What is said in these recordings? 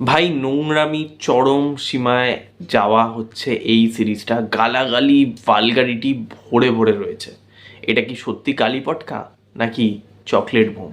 ভাই, নোংরামি, চরম সীমায় যাওয়া হচ্ছে এই সিরিজটা। গালাগালি ভালগারিটি ভরে ভরে রয়েছে। এটা কি সত্যি কালীপটকা নাকি চকলেট বোম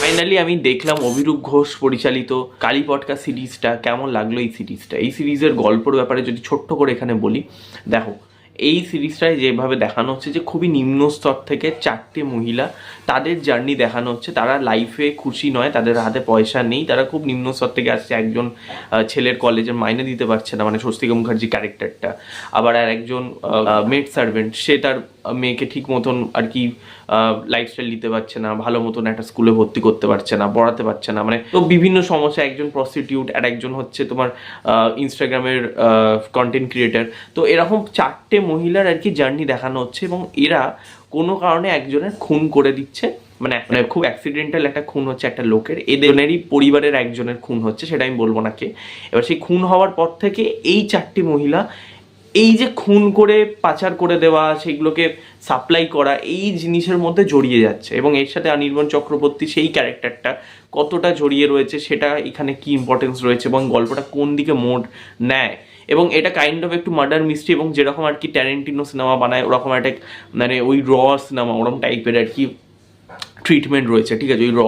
ফাইনালি আমি দেখলাম অভিরূপ ঘোষ পরিচালিত কালীপটকা সিরিজটা। কেমন লাগল এই সিরিজটা? এই সিরিজের গল্পর ব্যাপারে যদি ছোট্ট করে এখানে বলি, দেখো, এই সিরিজটায় যেভাবে দেখানো হচ্ছে যে খুবই নিম্ন স্তর থেকে চারটে মহিলা তাদের জার্নি দেখানো হচ্ছে। তারা লাইফে খুশি নয়, তাদের হাতে পয়সা নেই। তারা খুব নিম্ন স্তর থেকে আসছে। একজন ছেলের কলেজের মাইনে দিতে পারছে না মানে স্বস্তিকা মুখার্জি ক্যারেক্টারটা আবার আর একজন মেড সার্ভেন্ট সে তার মেয়েকে ঠিক মতন আর কি লাইফস্টাইল দিতে পারছে না, ভালো মতন একটা স্কুলে ভর্তি করতে পারছে না, পড়াতে পারছে না। মানে তো বিভিন্ন সমস্যা, একজন প্রস্টিটিউট আর একজন হচ্ছে তোমার ইনস্টাগ্রামের কন্টেন্ট ক্রিয়েটার তো এরকম চারটে মহিলার আর কি জার্নি দেখানো হচ্ছে এবং এরা কোনো কারণে একজনের খুন করে দিচ্ছে। মানে মানে খুব অ্যাক্সিডেন্টাল একটা খুন হচ্ছে একটা লোকের। এদেরই পরিবারের একজনের খুন হচ্ছে সেটা আমি বলব না কে। এবার সেই খুন হওয়ার পর থেকে এই চারটি মহিলা এই যে খুন করে পাচার করে দেওয়া, সেগুলোকে সাপ্লাই করা, এই জিনিসের মধ্যে জড়িয়ে যাচ্ছে। এবং এর সাথে অনির্বাণ চক্রবর্তী সেই ক্যারেক্টারটা কতটা জড়িয়ে রয়েছে, সেটা এখানে কি ইম্পর্টেন্স রয়েছে এবং গল্পটা কোন দিকে মোড নেয়? এবং এটা কাইন্ড অফ একটু মার্ডার মিস্ট্রি এবং যেরকম আর কি ট্যারেন্টিনো সিনেমা বানায়, ওরকম একটা মানে ওই র সিনেমা ওরকম টাইপের আর কি ট্রিটমেন্ট রয়েছে, ঠিক আছে? ওই র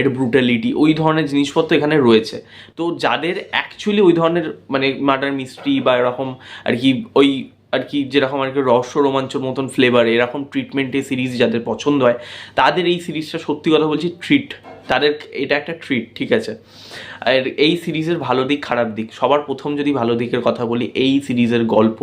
এর ব্রুটালিটি ওই ধরনের জিনিসপত্র এখানে রয়েছে। তো যাদের অ্যাকচুয়ালি ওই ধরনের মানে মার্ডার মিস্ট্রি বা এরকম আর কি ওই আর কি যেরকম আর কি রহস্য রোমাঞ্চর মতন ফ্লেভার এরকম ট্রিটমেন্টের সিরিজ যাদের পছন্দ হয়, তাদের এই সিরিজটা সত্যি কথা বলছি ট্রিট তাদের এটা একটা ট্রিট ঠিক আছে? আর এই সিরিজের ভালো দিক, খারাপ দিক, সবার প্রথম যদি ভালো দিকের কথা বলি, এই সিরিজের গল্প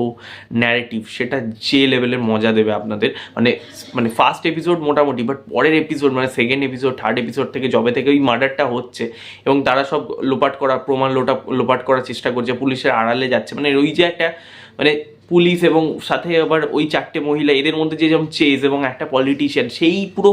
ন্যারেটিভ সেটা যে লেভেলের মজা দেবে আপনাদের মানে মানে ফার্স্ট এপিসোড মোটামুটি বাট পরের এপিসোড মানে সেকেন্ড এপিসোড থার্ড এপিসোড থেকে জবে থেকে ওই মার্ডারটা হচ্ছে, এবং তারা সব লোপাট করা প্রমাণ লোটা, লোপাট করার চেষ্টা করছে, পুলিশের আড়ালে যাচ্ছে মানে ওই যে একটা মানে পুলিশ এবং সাথে আবার ওই চারটে মহিলা, এদের মধ্যে যে যেমন চেজ এবং একটা পলিটিশিয়ান সেই পুরো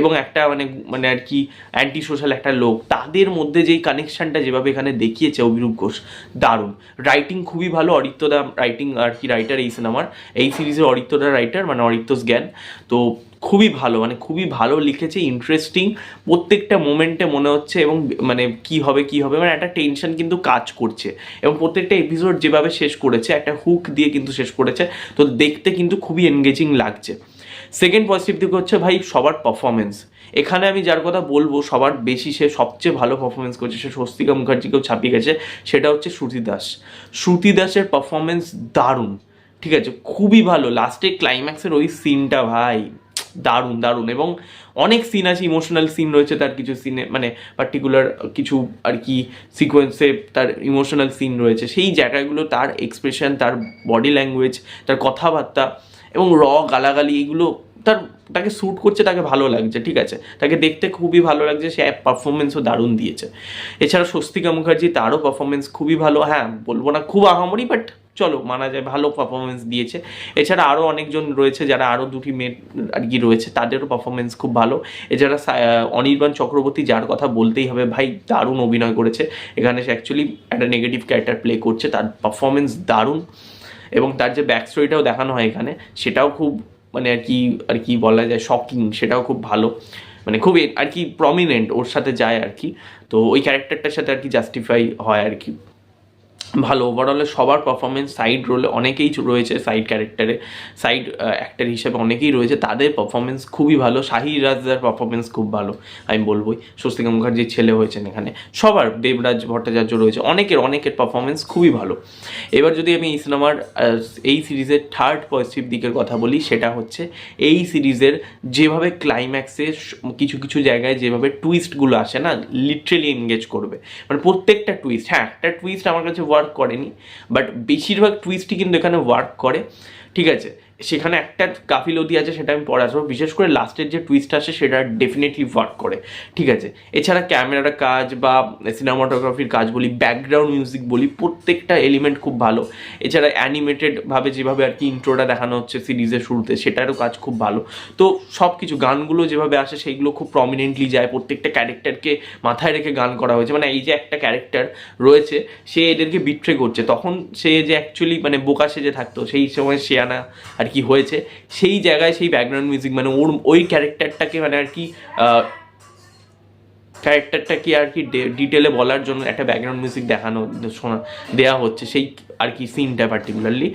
এবং একটা মানে মানে আর কি অ্যান্টি সোশ্যাল একটা লোক, তাদের মধ্যে যেই কানেকশানটা যেভাবে এখানে দেখিয়েছে অভিরূপ ঘোষ, দারুণ। রাইটিং খুবই ভালো অরিত্যদা রাইটিং আর কি রাইটার এই সিনেমার এই সিরিজের অরিত্যদা রাইটার মানে অরিত্যস জ্ঞান। তো খুবই ভালো মানে খুবই ভালো লিখেছে ইন্টারেস্টিং প্রত্যেকটা মোমেন্টে মনে হচ্ছে এবং মানে কি হবে কি হবে মানে একটা টেনশন কিন্তু কাজ করছে। এবং প্রত্যেকটা এপিসোড যেভাবে শেষ করেছে, একটা হুক দিয়ে কিন্তু শেষ করেছে, তো দেখতে কিন্তু খুবই এনগেজিং লাগছে। সেকেন্ড পজিটিভ দিক হচ্ছে ভাই, সবার পারফরমেন্স এখানে আমি যার কথা বলব, সবার বেশি সে সবচেয়ে ভালো পারফরমেন্স করছে, সে স্বস্তিকা মুখার্জিকেও ছাপিয়ে গেছে, সেটা হচ্ছে শ্রুতি দাস। শ্রুতি দাসের পারফরমেন্স দারুণ, ঠিক আছে? খুবই ভালো লাস্টে ক্লাইম্যাক্সের ওই সিনটা ভাই। দারুণ দারুণ। এবং অনেক সিন আছে ইমোশনাল সিন রয়েছে তার কিছু সিনে মানে পার্টিকুলার কিছু আর কি সিকোয়েন্সে তার ইমোশনাল সিন রয়েছে। সেই জায়গাগুলো, তার এক্সপ্রেশন তার বডি ল্যাঙ্গুয়েজ তার কথাবার্তা এবং র গালাগালি, এগুলো তার, তাকে শ্যুট করছে, তাকে ভালো লাগছে, ঠিক আছে? তাকে দেখতে খুবই ভালো লাগছে, সে পারফরমেন্সও দারুণ দিয়েছে। এছাড়া স্বস্তিকা মুখার্জি, তারও পারফরমেন্স খুবই ভালো। হ্যাঁ বলব না খুব আহামরি বাট চলো, মানা যায়, ভালো পারফরমেন্স দিয়েছে। এছাড়া আরও অনেকজন রয়েছে যারা আরও দুটি মেয়ে আর কি রয়েছে, তাদেরও পারফরমেন্স খুব ভালো। এছাড়া অনির্বাণ চক্রবর্তী যার কথা বলতেই হবে, ভাই দারুণ অভিনয় করেছে। এখানে সে অ্যাকচুয়ালি একটা নেগেটিভ ক্যারেক্টার প্লে করছে, তার পারফরমেন্স দারুণ। এবং তার যে ব্যাক স্টোরিটাও দেখানো হয় এখানে, সেটাও খুব মানে আর কি আর কি বলা যায় শকিং সেটাও খুব ভালো। মানে খুব আর কি প্রমিনেন্ট ওর সাথে যায় আর কি। তো ওই ক্যারেক্টারটার সাথে আর কি জাস্টিফাই হয় আর কি। ভালো। ওভারঅলে সবার পারফরমেন্স সাইড রোলে অনেকেই রয়েছে সাইড ক্যারেক্টারে সাইড অ্যাক্টার হিসেবে অনেকেই রয়েছে। তাদের পারফরমেন্স খুবই ভালো। শাহির রাজদার পারফরমেন্স খুব ভালো, আমি বলবোই। স্বস্তিকা মুখার্জির ছেলে হয়েছেন এখানে। সবার, দেবরাজ ভট্টাচার্য রয়েছে। অনেকের অনেকের পারফরমেন্স খুবই ভালো। এবার যদি আমি এই সিনেমার এই সিরিজের থার্ড পজিটিভ দিকের কথা বলি, সেটা হচ্ছে এই সিরিজের যেভাবে ক্লাইম্যাক্সে কিছু কিছু জায়গায় যেভাবে টুইস্টগুলো আসে না লিটারেলি এনগেজ করবে। মানে প্রত্যেকটা টুইস্ট হ্যাঁ একটা টুইস্ট আমার কাছে ওয়ার্ক করেনি বাট বেশিরভাগ টুইস্টই কিন্তু এখানে ওয়ার্ক করে। ঠিক আছে? সেখানে একটা গাফিলতি আছে, সেটা আমি পরে আসব। বিশেষ করে লাস্টের যে টুইস্ট আসে, সেটা ডেফিনেটলি ওয়ার্ক করে। ঠিক আছে? এছাড়া ক্যামেরার কাজ বা সিনেমাটোগ্রাফির কাজ বলি ব্যাকগ্রাউন্ড মিউজিক বলি, প্রত্যেকটা এলিমেন্ট খুব ভালো। এছাড়া অ্যানিমেটেডভাবে যেভাবে আর কি ইন্ট্রোটা দেখানো হচ্ছে সিরিজের শুরুতে, সেটারও কাজ খুব ভালো। তো সব কিছু গানগুলো যেভাবে আসে, সেইগুলো খুব প্রমিনেন্টলি যায়। প্রত্যেকটা ক্যারেক্টারকে মাথায় রেখে গান করা হয়েছে। মানে এই যে একটা ক্যারেক্টার রয়েছে, সে এদেরকে বিট্রে করছে। তখন সে যে অ্যাকচুয়ালি মানে বোকা সেজে থাকতো, সেই সময় শেয়ানা আর কি হয়েছে, সেই জায়গায় সেই ব্যাকগ্রাউন্ড মিউজিক মানে ওর, ওই ক্যারেক্টারটাকে মানে আর কি ক্যারেক্টারটাকে আর কি ডিটেলে বলার জন্য একটা ব্যাকগ্রাউন্ড মিউজিক দেখানো, শোনা দেওয়া হচ্ছে সেই আর কি সিনটা পার্টিকুলারলি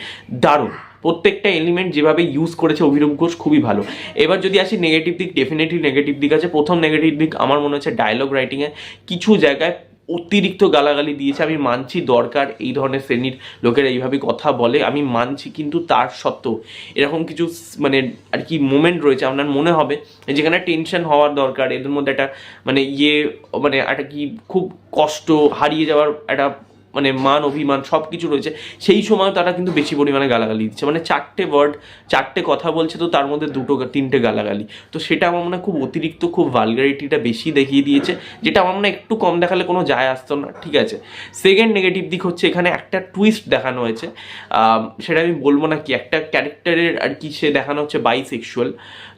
দারুণ। প্রত্যেকটা এলিমেন্ট যেভাবে ইউজ করেছে অভিরূপ ঘোষ খুবই ভালো। এবার যদি আসি নেগেটিভ দিক ডেফিনেটলি নেগেটিভ দিক আছে। প্রথম নেগেটিভ দিক আমার মনে হচ্ছে ডায়লগ রাইটিংয়ে কিছু জায়গায় অতিরিক্ত গালাগালি দিয়েছে। আমি মানছি দরকার এই ধরনের শ্রেণির লোকেরা এইভাবে কথা বলে। আমি মানছি কিন্তু তার সত্ত্বেও। এরকম কিছু মানে আর কি মোমেন্ট রয়েছে। আপনার মনে হবে যেখানে টেনশন হওয়ার দরকার, এদের মধ্যে একটা মানে ইয়ে মানে একটা কি খুব কষ্ট, হারিয়ে যাওয়ার একটা মানে মান, অভিমান সব কিছু রয়েছে, সেই সময় তারা কিন্তু বেশি পরিমাণে গালাগালি দিচ্ছে। মানে চারটে ওয়ার্ড চারটে কথা বলছে তো তার মধ্যে দুটো তিনটে গালাগালি। তো সেটা আমার মনে হয় খুব অতিরিক্ত, খুব ভালগারিটিটা বেশি দেখিয়ে দিয়েছে, যেটা আমার মনে একটু কম দেখালে কোনো যায় আসতো না, ঠিক আছে? সেকেন্ড নেগেটিভ দিক হচ্ছে এখানে একটা টুইস্ট দেখানো হয়েছে। সেটা আমি বলব না কি, একটা ক্যারেক্টারের আর কি সে দেখানো হচ্ছে বাইসেক্সুয়াল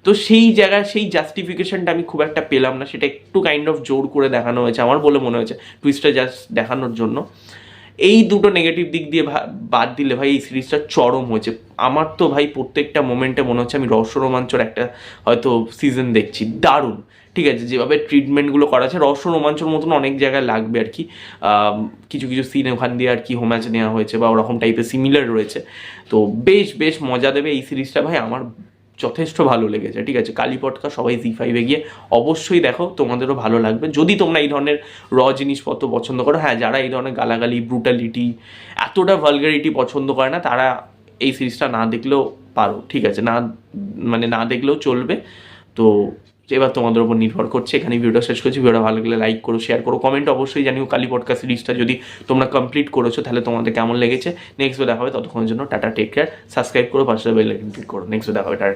তো সেই জায়গায় সেই জাস্টিফিকেশনটা আমি খুব একটা পেলাম না। সেটা একটু কাইন্ড অফ জোর করে দেখানো হয়েছে, আমার বলে মনে হয়েছে টুইস্টটা জাস্ট দেখানোর জন্য। এই দুটো নেগেটিভ দিক দিয়ে বাদ দিলে ভাই এই সিরিজটা চরম হয়েছে। আমার তো ভাই প্রত্যেকটা মোমেন্টে মনে হচ্ছে আমি রহস্য রোমাঞ্চর একটা হয়তো সিজন দেখছি। দারুণ। ঠিক আছে, যেভাবে ট্রিটমেন্টগুলো করা আছে, রহস্য রোমাঞ্চর মতন অনেক জায়গায় লাগবে আর কি। কিছু কিছু সিন ওখান দিয়ে আর কি হোম্যাচ নেওয়া হয়েছে বা ওরকম টাইপের সিমিলার রয়েছে। তো বেশ বেশ মজা দেবে এই সিরিজটা ভাই, আমার যথেষ্ট ভালো লেগেছে, ঠিক আছে? কালী পটকা সবাই জি ফাইভে গিয়ে অবশ্যই দেখো, তোমাদেরও ভালো লাগবে। যদি তোমরা এই ধরনের র জিনিসপত্র পছন্দ করো হ্যাঁ যারা এই ধরনের গালাগালি ব্রুটালিটি এতটা ভালগারিটি পছন্দ করে না, তারা এই সিরিজটা না দেখলেও পারো, ঠিক আছে? না মানে না দেখলেও চলবে। তো এবার তোমাদের উপর নির্ভর করছে এখানে ভিডিওটা শেষ করছি। ভিডিওটা ভালো লাগলে লাইক করো শেয়ার করো কমেন্ট অবশ্যই জানিও কালী পডকাস্ট সিরিজটা যদি তোমরা কমপ্লিট করেছ, তাহলে তোমাদের কেমন লেগেছে? নেক্সট দেখা হবে, ততক্ষণের জন্য টাটা টেক কেয়ার সাবস্ক্রাইব করো, পাশে বেল ক্লিক করো। নেক্সট দেখা হবে, টাটা